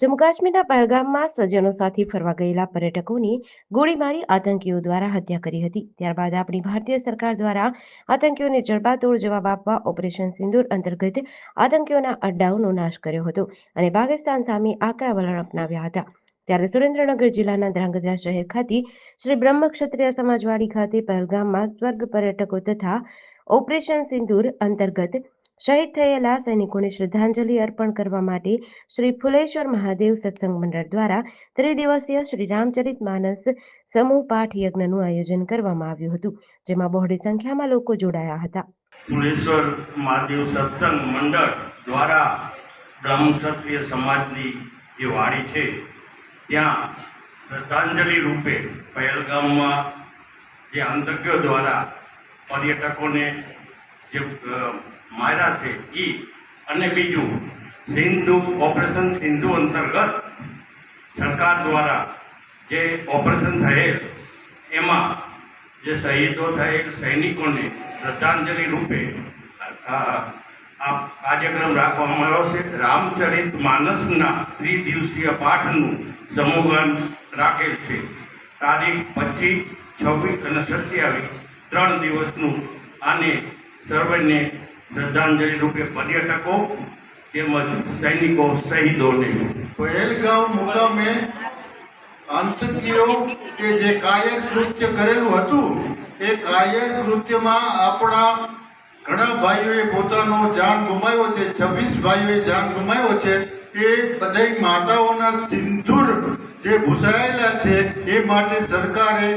જમ્મુ કાશ્મીરના પહેલગામમાં સજ્જનો સાથે ફરવા ગયેલા પર્યટકોની ગોળી મારી આતંકીઓ દ્વારા હત્યા કરી હતી. ત્યારબાદ આપણી ભારતીય સરકાર દ્વારા આતંકીઓને જડબાતોડ જવાબ આપવા ઓપરેશન સિંદૂર અંતર્ગત આતંકીઓના અડ્ડાઓનો નાશ કર્યો હતો અને પાકિસ્તાન સામે આકરા વલણ અપનાવ્યા હતા. ત્યારે સુરેન્દ્રનગર જિલ્લાના ધ્રાંગધ્રા શહેર ખાતે શ્રી બ્રહ્મ ક્ષત્રિય સમાજવાડી ખાતે પહેલગામમાં સ્વર્ગ પર્યટકો તથા ઓપરેશન સિંદૂર અંતર્ગત શહીદ થયેલા સૈનિકોને શ્રદ્ધાંજલિ અર્પણ કરવા માટે શ્રી ફુલેશ્વર મહાદેવ સત્સંગ મંડળ દ્વારા ત્રિદિવસીય શ્રી રામચરિત માનસ સમૂહ પાઠ યજ્ઞનું આયોજન કરવામાં આવ્યું હતું, જેમાં બહોળી સંખ્યામાં લોકો જોડાયા હતા. ફુલેશ્વર મહાદેવ સત્સંગ મંડળ દ્વારા બ્રહ્મ સમાજની જે વાડી છે, ત્યાં શ્રદ્ધાંજલિ રૂપે પહેલગામમાં જે આતંકીઓ દ્વારા પર્યટકોને જે માર્યા છે એ અને બીજું, સિંધુ, ઓપરેશન સિંધુ અંતર્ગત સરકાર દ્વારા જે ઓપરેશન થયેલ, એમાં જે શહીદો થયેલ સૈનિકોને શ્રદ્ધાંજલિ રૂપે આ કાર્યક્રમ રાખવામાં આવ્યો છે. રામચરિત માનસના ત્રિદિવસીય પાઠનું સમૂહગાન રાખેલ છે. તારીખ પચીસ, છવ્વીસ અને સત્યાવીસ, ત્રણ દિવસનું આને સર્વેને શ્રદ્ધાંજલિ રૂપે પર્યટકો તેમજ સૈનિકો શહીદોને પહેલગામ મુકામે આતંકીઓ કે જે કાયર કૃત્ય કરેલું હતું, એ કાયર કૃત્યમાં આપણા ઘણા ભાઈઓએ પોતાનો જાન ગુમાવ્યો છે, છવ્વીસ ભાઈઓએ જાન ગુમાવ્યો છે, એ બધાય માતાઓના સિંદૂર જે ભૂસાયેલા છે, એ માટે સરકારે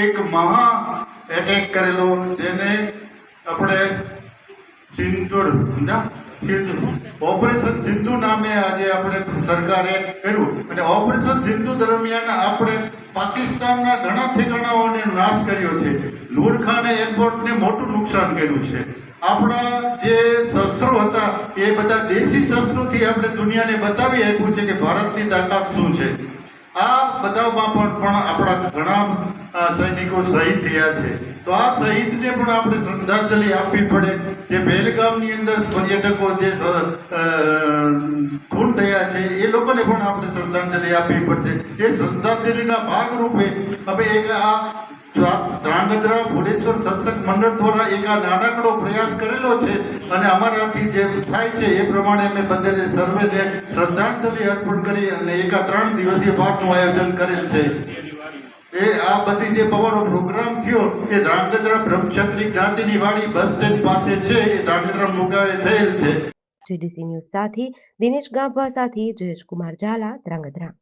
એક મહા એટેક કરેલો, જેને આપણે સમજ્યા? સિંધુ. ઓપરેશન સિંધુ નામે આજે આપણે સરકારે કર્યું. અને ઓપરેશન સિંધુ દરમિયાન આપણે પાકિસ્તાનના ઘણા ઠેકાણાઓને નાશ કર્યો છે. નૂરખાને એરપોર્ટને મોટું નુકસાન કર્યું છે. આપણા જે શસ્ત્રો હતા, એ બધા દેશી શસ્ત્રોથી આપણે દુનિયાને બતાવી આપ્યું છે કે ભારતની તાકાત શું છે. આ બધામાં પણ પણ આપણા ઘણા સૈનિકો શહીદ થયા છે. તો આ શહીદને પણ આપણે શ્રદ્ધાંજલિ આપવી પડે. જે બેલગામની અંદર પર્યટકો જે ખૂન થયા છે, એ લોકોને પણ આપણે શ્રદ્ધાંજલિ આપવી પડશે. એ શ્રદ્ધાંજલિના ભાગરૂપે હવે એક આ ધ્રાંગધ્રા ભુલેશ્વર સત્સંગ મંડળ દ્વારા એક આ નાનકડો પ્રયાસ કરેલો છે અને અમારાથી જે થાય છે એ પ્રમાણે અમે બધાને સર્વેને શ્રદ્ધાંજલિ અર્પણ કરી અને એકા ત્રણ દિવસીય પાઠનું આયોજન કરેલ છે. એ આ બધી જે પવાનો પ્રોગ્રામ થયો એ ધ્રાંગધ્રા બ્રહ્મક્ષત્રી જ્ઞાતિની વાડી બસ સ્ટેન્ડ પાસે છે, એ ધ્રાંગધ્રા મુગાએ થયેલ છે. જીડીસી ન્યૂઝ સાથે દિનેશ ગાંભા સાથે જયેશ કુમાર ઝાલા ધ્રાંગધ્રા.